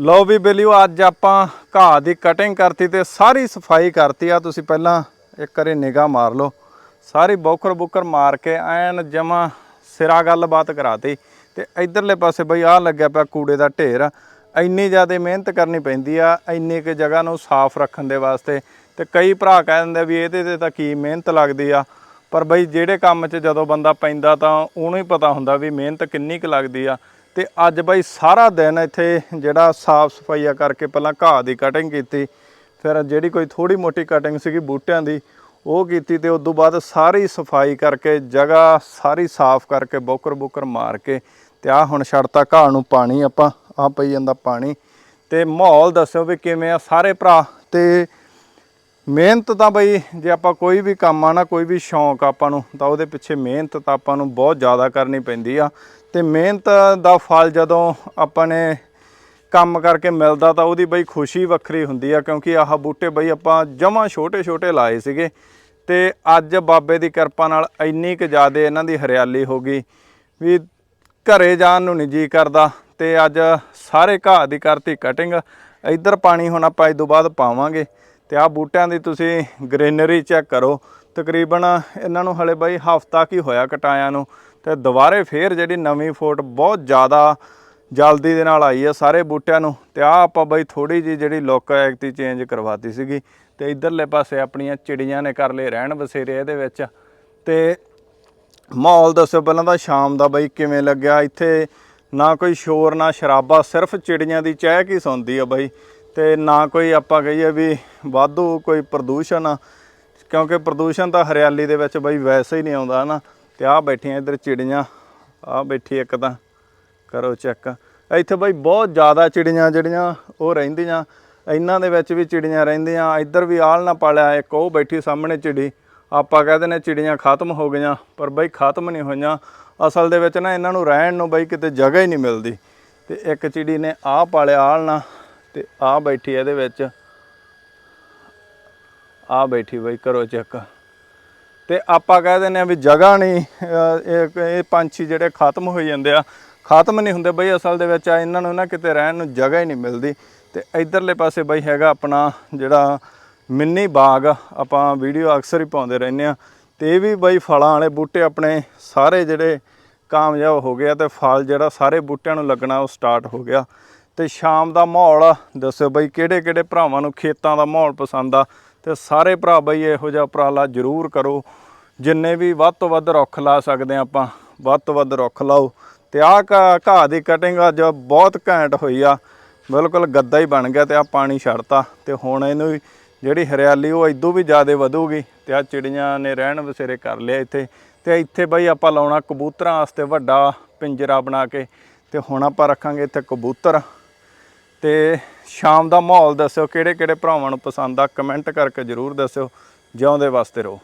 ਲਓ ਵੀ ਬੇਲੀਓ, ਅੱਜ ਆਪਾਂ ਘਾਹ ਦੀ ਕਟਿੰਗ ਕਰਤੀ ਤੇ ਸਾਰੀ ਸਫ਼ਾਈ ਕਰਤੀ ਆ। ਤੁਸੀਂ ਪਹਿਲਾਂ ਇੱਕ ਵਾਰੀ ਨਿਗਾਹ ਮਾਰ ਲਓ। ਸਾਰੀ ਬੌਕਰ ਬੁੱਕਰ ਮਾਰ ਕੇ ਐਨ ਜਮਾ ਸਿਰਾ ਗੱਲਬਾਤ ਕਰਾਤੀ। ਤੇ ਇਧਰਲੇ ਪਾਸੇ ਬਈ ਆਹ ਲੱਗਿਆ ਪਿਆ ਕੂੜੇ ਦਾ ਢੇਰ। ਇੰਨੀ ਜ਼ਿਆਦਾ ਮਿਹਨਤ ਕਰਨੀ ਪੈਂਦੀ ਆ, ਇੰਨੀ ਕੁ ਜਗ੍ਹਾ ਨੂੰ ਸਾਫ਼ ਰੱਖਣ ਦੇ ਵਾਸਤੇ। ਤੇ ਕਈ ਭਰਾ ਕਹਿ ਦਿੰਦੇ ਵੀ ਇਹਦੇ ਤੇ ਤਾਂ ਕੀ ਮਿਹਨਤ ਲੱਗਦੀ ਆ। ਪਰ ਬਈ ਜਿਹੜੇ ਕੰਮ 'ਚ ਜਦੋਂ ਬੰਦਾ ਪੈਂਦਾ ਤਾਂ ਉਹਨੂੰ ਹੀ ਪਤਾ ਹੁੰਦਾ ਵੀ ਮਿਹਨਤ ਕਿੰਨੀ ਕੁ ਲੱਗਦੀ ਆ। ਤੇ ਅੱਜ ਬਾਈ ਸਾਰਾ ਦਿਨ ਇੱਥੇ ਜਿਹੜਾ ਸਾਫ਼ ਸਫਾਈਆ ਕਰਕੇ ਪਹਿਲਾਂ ਘਾਹ ਦੀ ਕਟਿੰਗ ਕੀਤੀ, ਫਿਰ ਜਿਹੜੀ ਕੋਈ ਥੋੜੀ ਮੋਟੀ ਕਟਿੰਗ ਸੀਗੀ ਬੂਟਿਆਂ ਦੀ, ਉਹ ਕੀਤੀ ਤੇ ਉਸ ਤੋਂ ਬਾਅਦ ਸਾਰੀ ਸਫ਼ਾਈ ਕਰਕੇ, ਜਗ੍ਹਾ ਸਾਰੀ ਸਾਫ਼ ਕਰਕੇ, ਬੋਕਰ ਬੁਕਰ ਮਾਰ ਕੇ, ਤੇ ਆ ਹੁਣ ਛੱਡਤਾ ਘਾਹ ਨੂੰ ਪਾਣੀ ਆਪਾਂ ਆ ਪਈ ਜਾਂਦਾ ਪਾਣੀ, ਤੇ ਮਾਹੌਲ ਦੱਸਿਓ ਵੀ ਕਿਵੇਂ ਆ ਸਾਰੇ ਭਰਾ, ਤੇ ਮਿਹਨਤ ਤਾਂ ਬਈ, ਜੇ ਆਪਾਂ ਕੋਈ ਵੀ ਕੰਮ ਆ ਨਾ, ਕੋਈ ਵੀ ਸ਼ੌਂਕ ਆਪਾਂ ਨੂੰ, ਤਾਂ ਉਹਦੇ ਪਿੱਛੇ ਮਿਹਨਤ ਤਾਂ ਆਪਾਂ ਨੂੰ ਬਹੁਤ ਜ਼ਿਆਦਾ ਕਰਨੀ ਪੈਂਦੀ ਆ। ਤੇ ਮਿਹਨਤ ਦਾ ਫਲ ਜਦੋਂ ਆਪਾਂ ਨੇ ਕੰਮ ਕਰਕੇ ਮਿਲਦਾ ਤਾਂ ਉਹਦੀ ਬਈ ਖੁਸ਼ੀ ਵੱਖਰੀ ਹੁੰਦੀ ਆ, ਕਿਉਂਕਿ ਆਹ ਬੂਟੇ ਬਈ ਆਪਾਂ ਜਮਾਂ ਛੋਟੇ ਛੋਟੇ ਲਾਏ ਸੀਗੇ। ਤੇ ਅੱਜ ਬਾਬੇ ਦੀ ਕਿਰਪਾ ਨਾਲ ਇੰਨੀ ਕੁ ਜ਼ਿਆਦੇ ਇਹਨਾਂ ਦੀ ਹਰਿਆਲੀ ਹੋ ਗਈ ਵੀ ਘਰੇ ਜਾਣ ਨੂੰ ਨਹੀਂ ਜੀ ਕਰਦਾ। ਤੇ ਅੱਜ ਸਾਰੇ ਘਾਹ ਦੀ ਕਰਤੀ ਕਟਿੰਗ ਇੱਧਰ ਪਾਣੀ ਹੁਣ ਆਪਾਂ ਇਸ ਤੋਂ ਬਾਅਦ ਪਾਵਾਂਗੇ। ਤੇ ਆਹ ਬੂਟਿਆਂ ਦੀ ਤੁਸੀਂ ਗ੍ਰੀਨਰੀ ਚੈੱਕ ਕਰੋ। ਤਕਰੀਬਨ ਇਹਨਾਂ ਨੂੰ ਹਲੇ ਬਾਈ ਹਫਤਾ ਕੀ ਹੋਇਆ ਕਟਾਇਆ ਨੂੰ ਤੇ ਦੁਬਾਰੇ ਫੇਰ ਜਿਹੜੀ ਨਵੀਂ ਫੋਟ ਬਹੁਤ ਜ਼ਿਆਦਾ ਜਲਦੀ ਦੇ ਨਾਲ ਆਈ ਆ ਸਾਰੇ ਬੂਟਿਆਂ ਨੂੰ ਤੇ ਆਹ ਆਪਾਂ ਬਾਈ ਥੋੜੀ ਜੀ ਜਿਹੜੀ ਲੁੱਕ ਐਕਟੀ ਚੇਂਜ ਕਰਵਾਤੀ ਸੀਗੀ। ਤੇ ਇਧਰਲੇ ਪਾਸੇ ਆਪਣੀਆਂ ਚਿੜੀਆਂ ਨੇ ਕਰ ਲਏ ਰਹਿਣ ਬਸੇਰੇ ਇਹਦੇ ਵਿੱਚ। ਤੇ ਮਾਹੌਲ ਦੱਸੋ ਪਹਿਲਾਂ ਤਾਂ ਸ਼ਾਮ ਦਾ ਬਾਈ ਕਿਵੇਂ ਲੱਗਿਆ? ਇੱਥੇ ਨਾ ਕੋਈ ਸ਼ੋਰ, ਨਾ ਸ਼ਰਾਬਾ, ਸਿਰਫ ਚਿੜੀਆਂ ਦੀ ਚਹਿਕ ਹੀ ਸੁਣਦੀ ਆ ਬਾਈ? ਤੇ ਨਾ ਕੋਈ ਆਪਾਂ ਕਹੀਏ ਵੀ ਵਾਧੂ ਕੋਈ ਪ੍ਰਦੂਸ਼ਣ ਆ। ਕਿਉਂਕਿ ਪ੍ਰਦੂਸ਼ਣ ਤਾਂ ਹਰਿਆਲੀ ਦੇ ਵਿੱਚ ਬਈ ਵੈਸੇ ਹੀ ਨਹੀਂ ਆਉਂਦਾ ਨਾ ਤੇ ਆਹ ਬੈਠੀਆਂ ਇੱਧਰ ਚਿੜੀਆਂ, ਆਹ ਬੈਠੀ ਇੱਕ ਤਾਂ। ਕਰੋ ਚੈੱਕ। ਇੱਥੇ ਬਈ ਬਹੁਤ ਜ਼ਿਆਦਾ ਚਿੜੀਆਂ ਜਿਹੜੀਆਂ ਉਹ ਰਹਿੰਦੀਆਂ। ਇਹਨਾਂ ਦੇ ਵਿੱਚ ਵੀ ਚਿੜੀਆਂ ਰਹਿੰਦੀਆਂ। ਇੱਧਰ ਵੀ ਆਲਣਾ ਪਾਲਿਆ, ਇੱਕ ਉਹ ਬੈਠੀ ਸਾਹਮਣੇ ਚਿੜੀ। ਆਪਾਂ ਕਹਿੰਦੇ ਨੇ ਚਿੜੀਆਂ ਖਤਮ ਹੋ ਗਈਆਂ, ਪਰ ਬਈ ਖਤਮ ਨਹੀਂ ਹੋਈਆਂ। ਅਸਲ ਦੇ ਵਿੱਚ ਨਾ ਇਹਨਾਂ ਨੂੰ ਰਹਿਣ ਨੂੰ ਬਈ ਕਿਤੇ ਜਗ੍ਹਾ ਹੀ ਨਹੀਂ ਮਿਲਦੀ। ਤੇ ਇੱਕ ਚਿੜੀ ਨੇ ਆਹ ਪਾਲਿਆ ਆਲਣਾ ਤੇ ਆਹ ਬੈਠੀ ਇਹਦੇ ਵਿੱਚ। ਆ ਬੈਠੀ ਬਈ, ਕਰੋ ਚੈੱਕ। ਤੇ ਆਪਾਂ ਕਹਿ ਦਿੰਦੇ ਆ ਵੀ ਜਗ੍ਹਾ ਨਹੀਂ ਇਹ ਪੰਛੀ ਜਿਹੜੇ ਖਤਮ ਹੋਈ ਜਾਂਦੇ ਆ। ਖਤਮ ਨਹੀਂ ਹੁੰਦੇ ਬਈ ਅਸਲ ਦੇ ਵਿੱਚ ਆ, ਇਹਨਾਂ ਨੂੰ ਨਾ ਕਿਤੇ ਰਹਿਣ ਨੂੰ ਜਗ੍ਹਾ ਹੀ ਨਹੀਂ ਮਿਲਦੀ। ਤੇ ਇਧਰਲੇ ਪਾਸੇ ਬਈ ਹੈਗਾ ਆਪਣਾ ਜਿਹੜਾ ਮਿੰਨੀ ਬਾਗ, ਆਪਾਂ ਵੀਡੀਓ ਅਕਸਰ ਹੀ ਪਾਉਂਦੇ ਰਹਿੰਦੇ ਆ। ਤੇ ਇਹ ਵੀ ਬਈ ਫਲਾਂ ਵਾਲੇ ਬੂਟੇ ਆਪਣੇ ਸਾਰੇ ਜਿਹੜੇ ਕਾਮਯਾਬ ਹੋ ਗਿਆ ਤੇ ਫਲ ਜਿਹੜਾ ਸਾਰੇ ਬੂਟਿਆਂ ਨੂੰ ਲੱਗਣਾ ਉਹ ਸਟਾਰਟ ਹੋ ਗਿਆ। ਤੇ ਸ਼ਾਮ ਦਾ ਮਾਹੌਲ ਦੱਸਿਓ ਬਈ ਕਿਹੜੇ ਕਿਹੜੇ ਭਰਾਵਾਂ ਨੂੰ ਖੇਤਾਂ ਦਾ ਮਾਹੌਲ ਪਸੰਦ ਆ ਤੇ ਸਾਰੇ ਭਰਾ ਬਾਈ ਇਹੋ ਜਿਹਾ ਉਪਰਾਲਾ ਜ਼ਰੂਰ ਕਰੋ। ਜਿੰਨੇ ਵੀ ਵੱਧ ਤੋਂ ਵੱਧ ਰੁੱਖ ਲਾ ਸਕਦੇ ਆ ਆਪਾਂ, ਵੱਧ ਤੋਂ ਵੱਧ ਰੁੱਖ ਲਾਓ। ਤੇ ਆਹ ਘਾਹ ਘਾਹ ਦੀ ਕਟਿੰਗ ਅੱਜ ਬਹੁਤ ਘੈਂਟ ਹੋਈ ਆ। ਬਿਲਕੁਲ ਗੱਦਾ ਹੀ ਬਣ ਗਿਆ ਤੇ ਆ ਪਾਣੀ ਛੱਡਤਾ। ਤੇ ਹੁਣ ਇਹਨੂੰ ਜਿਹੜੀ ਹਰਿਆਲੀ ਉਹ ਇਦੋਂ ਵੀ ਜ਼ਿਆਦਾ ਵਧੂਗੀ ਤੇ ਆ ਚਿੜੀਆਂ ਨੇ ਰਹਿਣ ਬਸੇਰੇ ਕਰ ਲਿਆ ਇੱਥੇ। ਤੇ ਇੱਥੇ ਬਈ ਆਪਾਂ ਲਾਉਣਾ ਕਬੂਤਰਾਂ ਵਾਸਤੇ ਵੱਡਾ ਪਿੰਜਰਾ ਬਣਾ ਕੇ ਤੇ ਹੁਣ ਆਪਾਂ ਰੱਖਾਂਗੇ ਇੱਥੇ ਕਬੂਤਰ। ਤੇ ਸ਼ਾਮ ਦਾ ਮਾਹੌਲ ਦੱਸਿਓ ਕਿਹੜੇ ਕਿਹੜੇ ਭਰਾਵਾਂ ਨੂੰ ਪਸੰਦ ਆ ਕਮੈਂਟ ਕਰਕੇ ਜਰੂਰ ਦੱਸਿਓ, ਜਿਉਂਦੇ ਵਾਸਤੇ ਰਹੋ।